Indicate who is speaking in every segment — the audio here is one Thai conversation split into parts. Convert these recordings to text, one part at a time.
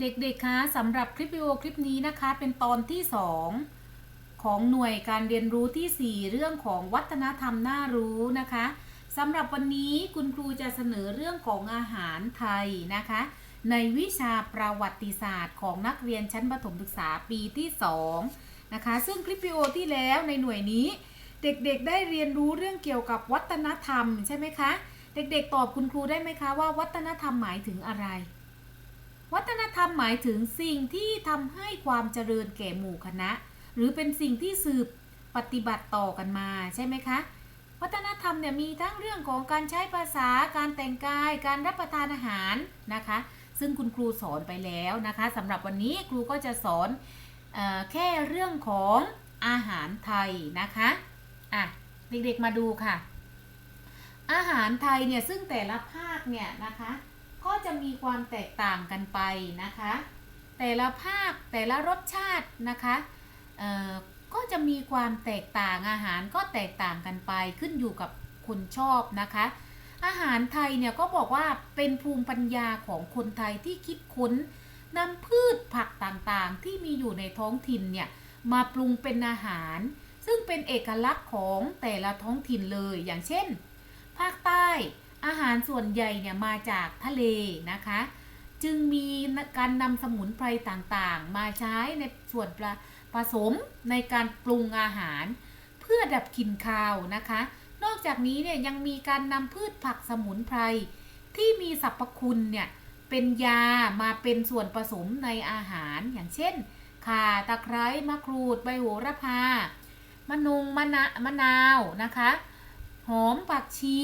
Speaker 1: เด็กๆ คะสำหรับคลิปวิดีโอคลิปนี้นะคะ เป็นตอนที่ 2 ของหน่วยการเรียนรู้ที่ 4 เรื่องของวัฒนธรรมน่ารู้นะคะสำหรับวันนี้คุณครูจะเสนอเรื่องของอาหารไทยนะคะ ในวิชาประวัติศาสตร์ของนักเรียนชั้นประถมศึกษาปีที่2นะคะซึ่งคลิปวิดีโอที่แล้วในหน่วยนี้ เด็กๆ ได้เรียนรู้เรื่องเกี่ยวกับวัฒนธรรมใช่ไหมคะ เด็กๆ ตอบคุณครูได้ไหมคะว่าวัฒนธรรมหมายถึงอะไร วัฒนธรรมหมายถึงสิ่งที่ทำให้ความเจริญแก่หมู่คณะ หรือเป็นสิ่งที่สืบปฏิบัติต่อกันมาใช่ไหมคะ วัฒนธรรมเนี่ยมีทั้งเรื่องของการใช้ภาษาการแต่งกาย การรับประทานอาหารนะคะ ซึ่งคุณครูสอนไปแล้วนะคะสำหรับวันนี้ครูก็จะสอนออแค่เรื่องของอาหารไทยนะคะอะเด็กๆมาดูค่ะ อาหารไทยเนี่ยซึ่งแต่ละภาคเนี่ยนะคะ ก็จะมีความแตกต่างกันไปนะคะ แต่ละภาคแต่ละรสชาตินะคะก็จะมีความแตกต่างอาหารก็แตกต่างกันไปขึ้นอยู่กับคนชอบนะคะ อาหารไทยเนี่ยก็บอกว่าเป็นภูมิปัญญาของคนไทยที่คิดค้นนำพืชผักต่างๆ ที่มีอยู่ในท้องถิ่นเนี่ยมาปรุงเป็นอาหาร ซึ่งเป็นเอกลักษณ์ของแต่ละท้องถิ่นเลยอย่างเช่น ภาคใต้ อาหารส่วนใหญ่เนี่ยมาจากทะเลนะคะ จึงมีการนำสมุนไพรต่างๆ มาใช้ในส่วนประผสมในการปรุงอาหาร เพื่อดับกลิ่นคาวนะคะ นอกจากนี้เนี่ยยังมีการนำพืชผักสมุนไพรที่มีสรรพคุณเนี่ยเป็นยามาเป็นส่วนผสมในอาหารอย่างเช่นข่าตะไคร้มะกรูดใบโหระพามะนุงมะนะมะนาวนะคะ หอมผักชี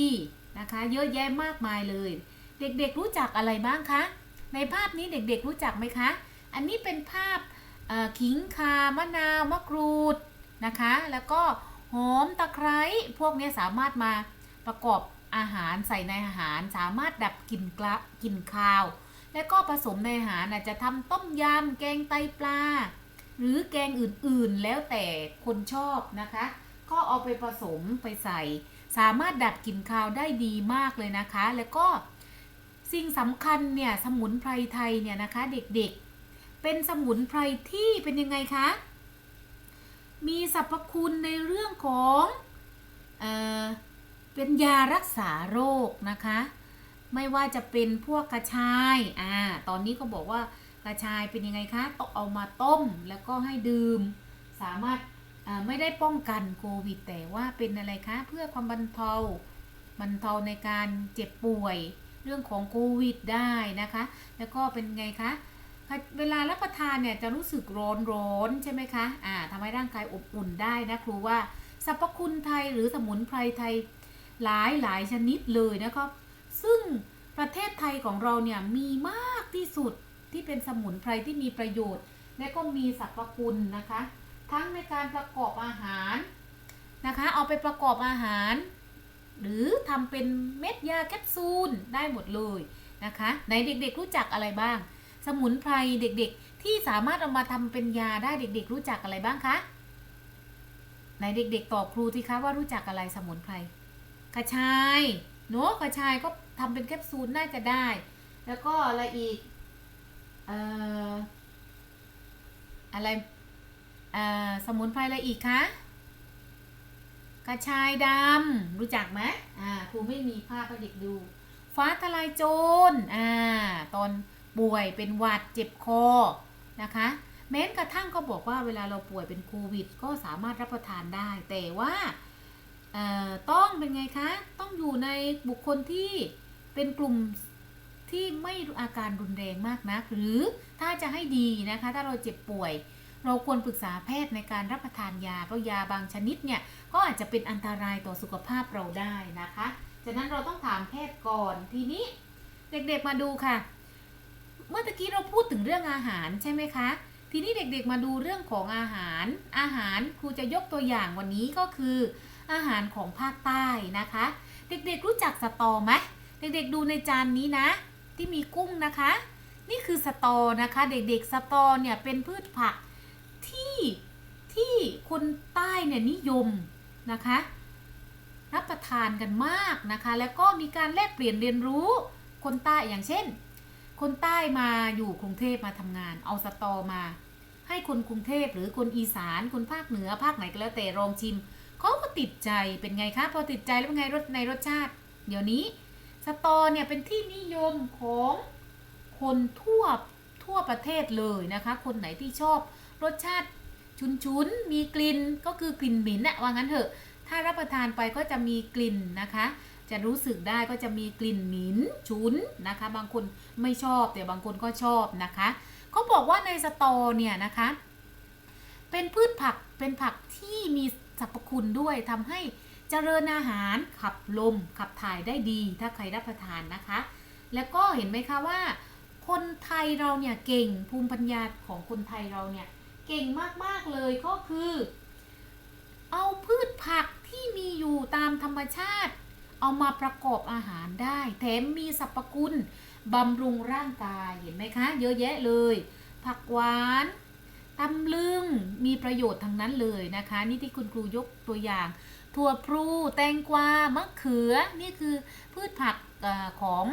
Speaker 1: นะคะ เยอะแยะมากมายเลย เด็กๆรู้จักอะไรบ้างคะ ในภาพนี้เด็กๆรู้จักไหมคะ อันนี้เป็นภาพขิงคามะนาวมะกรูดนะคะ แล้วก็หอมตะไคร้พวกนี้สามารถมาประกอบอาหารใส่ในอาหารสามารถดับกลิ่นกละกลิ่นคาว และก็ผสมในอาหารอาจจะทำต้มยำแกงไตปลา หรือแกงอื่นๆแล้วแต่คนชอบนะคะ ก็เอาไปผสมไปใส่ สามารถดับกลิ่นคาวได้ดีมากเลยนะคะ แล้วก็สิ่งสำคัญเนี่ยสมุนไพรไทยเนี่ยนะคะเด็กๆ เป็นสมุนไพรที่เป็นยังไงคะ มีสรรพคุณในเรื่องของเออเป็นยารักษาโรคนะคะ ไม่ว่าจะเป็นพวกกระชายอ่าตอนนี้ก็บอกว่ากระชายเป็นยังไงคะต้องเอามาต้มแล้วก็ให้ดื่ม สามารถ ไม่ได้ป้องกันโควิด แต่ว่าเป็นอะไรคะ เพื่อความบรรเทาบรรเทาในการเจ็บป่วย เรื่องของโควิดได้นะคะ แล้วก็เป็นไงคะเวลารับประทานเนี่ยจะรู้สึกร้อนร้อนใช่ไหมคะอ่าทำให้ร่างกายอบอุ่นได้นะครูว่าสรรพคุณไทยหรือสมุนไพรไทยหลายหลายชนิดเลยนะครับ ซึ่งประเทศไทยของเราเนี่ยมีมากที่สุดที่เป็นสมุนไพรที่มีประโยชน์ และก็มีสรรพคุณนะคะ ทั้งในการประกอบอาหารนะคะ เอาไปประกอบอาหาร หรือทำเป็นเม็ดยาแคปซูลได้หมดเลยนะคะไหนเด็กๆรู้จักอะไรบ้าง สมุนไพรเด็กๆ ที่สามารถเอามาทำเป็นยาได้เด็ก ๆ รู้จักอะไรบ้างคะไหนเด็กๆตอบครูสิคะว่ารู้จักอะไรสมุนไพรกระชายเนาะกระชายก็ทำเป็นแคปซูลน่าจะได้ แล้วก็อะไรอีกเอ่ออะไร สมุนไพรอะไรอีกคะ กระชายดำรู้จักไหมอ่าครูไม่มีภาพให้เด็กดู ฟ้าทลายโจรอ่าตอนป่วยเป็นหวัดเจ็บคอนะคะแม้กระทั่งก็บอกว่าเวลาเราป่วยเป็นโควิด ก็สามารถรับประทานได้ แต่ว่าต้องเป็นไงคะ ต้องอยู่ในบุคคลที่เป็นกลุ่มที่ไม่อาการรุนแรงมากนะหรือถ้าจะให้ดีนะคะ ถ้าเราเจ็บป่วย เราควรปรึกษาแพทย์ในการรับประทานยา เพราะยาบางชนิดเนี่ยก็อาจจะเป็นอันตรายต่อสุขภาพเราได้นะคะฉะนั้นเราต้องถามแพทย์ก่อนทีนี้เด็กๆมาดูค่ะ เมื่อตะกี้เราพูดถึงเรื่องอาหารใช่ไหมคะ ทีนี้เด็กๆมาดูเรื่องของอาหาร อาหารครูจะยกตัวอย่างวันนี้ก็คือ อาหารของภาคใต้นะคะ เด็กๆรู้จักสตอไหมเด็กๆดูในจานนี้นะ ที่มีกุ้งนะคะ นี่คือสตอนะคะ เด็กๆสตอเนี่ยเป็นพืชผัก ที่ที่คนใต้เนี่ยนิยมนะคะรับประทานกันมากนะคะ แล้วก็มีการแลกเปลี่ยนเรียนรู้คนใต้อย่างเช่น คนใต้มาอยู่กรุงเทพมาทำงาน เอาสตอมา ให้คนกรุงเทพหรือคนอีสานคนภาคเหนือภาคไหนก็แล้วแต่ลองชิมเขาก็ติดใจเป็นไงคะพอติดใจแล้วเป็นไงรสในรสชาติ เดี๋ยวนี้สตอเนี่ยเป็นที่นิยมของคนทั่วทั่วประเทศเลยนะคะ คนไหนที่ชอบรสชาติ ชุนๆ มีกลิ่นก็คือกลิ่นหมิ่นอะว่างั้นเถอะ ถ้ารับประทานไปก็จะมีกลิ่นนะคะ จะรู้สึกได้ก็จะมีกลิ่นหมิ่นฉุนนะคะ บางคนไม่ชอบแต่บางคนก็ชอบนะคะเขาบอกว่าในสตอเนี่ยนะคะ เป็นพืชผักเป็นผักที่มีสรรพคุณด้วยทำให้เจริญอาหารขับลมขับถ่ายได้ดี ถ้าใครรับประทานนะคะ แล้วก็เห็นไหมคะว่า คนไทยเราเนี่ยเก่งภูมิปัญญาของคนไทยเราเนี่ย เก่งมากๆเลยก็คือ เอาพืชผักที่มีอยู่ตามธรรมชาติ เอามาประกอบอาหารได้ แถมมีสรรพคุณบำรุงร่างกายเห็นไหมคะ เยอะแยะเลย ผักหวานตำลึงมีประโยชน์ทั้งนั้นเลยนะคะ นี่ที่คุณครูยกตัวอย่าง ถั่วพลูแตงกวามะเขือนี่คือพืชผักอของ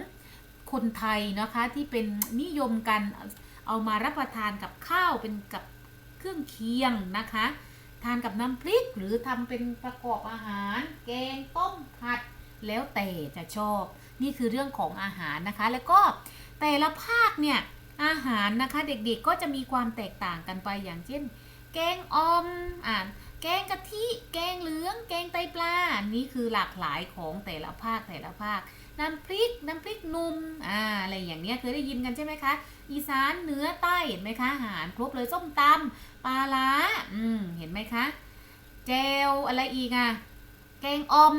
Speaker 1: คนไทยนะคะที่เป็นนิยมกันเอามารับประทานกับข้าวเป็นกับ รื่อง เคียงนะคะ ทานกับน้ำพริกหรือทำเป็นประกอบอาหาร แกงต้มผัด แล้วแต่จะชอบ นี่คือเรื่องของอาหารนะคะ แล้วก็แต่ละภาคเนี่ยอาหารนะคะเด็กๆก็จะมีความแตกต่างกันไปอย่างเช่น แกงออมอ่า แกงกะทิ แกงเหลือง แกงไตปลา นี่คือหลากหลายของแต่ละภาคแต่ละภาค น้ำพริก น้ำพริกนุ่ม อ่า อะไรอย่างเนี้ยเคยได้ยินกันใช่ไหมคะ อีสานเหนือใต้ เห็นไหมคะอาหารครบเลยส้มตำปลาล้า อืม เห็นไหมคะแจวอะไรอีกอะแกงออม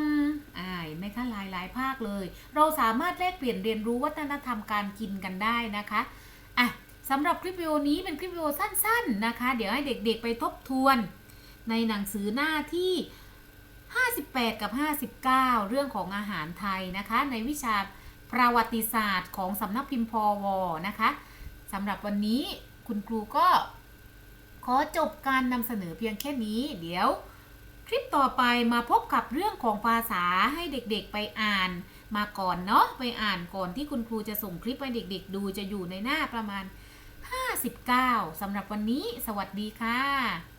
Speaker 1: อ่าเห็นไหมคะหลายหลายภาคเลย เราสามารถแลกเปลี่ยนเรียนรู้วัฒนธรรมการกินกันได้นะคะอะสำหรับคลิปวิดีโอนี้เป็นคลิปวิดีโอสั้นๆนะคะ เดี๋ยวให้เด็กๆไปทบทวน ในหนังสือหน้าที่ 58 กับ 59 เรื่องของอาหารไทยนะคะ ในวิชาประวัติศาสตร์ของสำนักพิมพ์พอวนะคะสำหรับวันนี้คุณครูก็ ขอจบการนำเสนอเพียงแค่นี้ เดี๋ยวคลิปต่อไปมาพบกับเรื่องของภาษาให้เด็กๆไปอ่าน มาก่อนเนาะไปอ่านก่อนที่คุณครูจะส่งคลิปให้เด็ก ๆ ดูจะอยู่ในหน้าประมาณ 59สำหรับวันนี้ สวัสดีค่ะ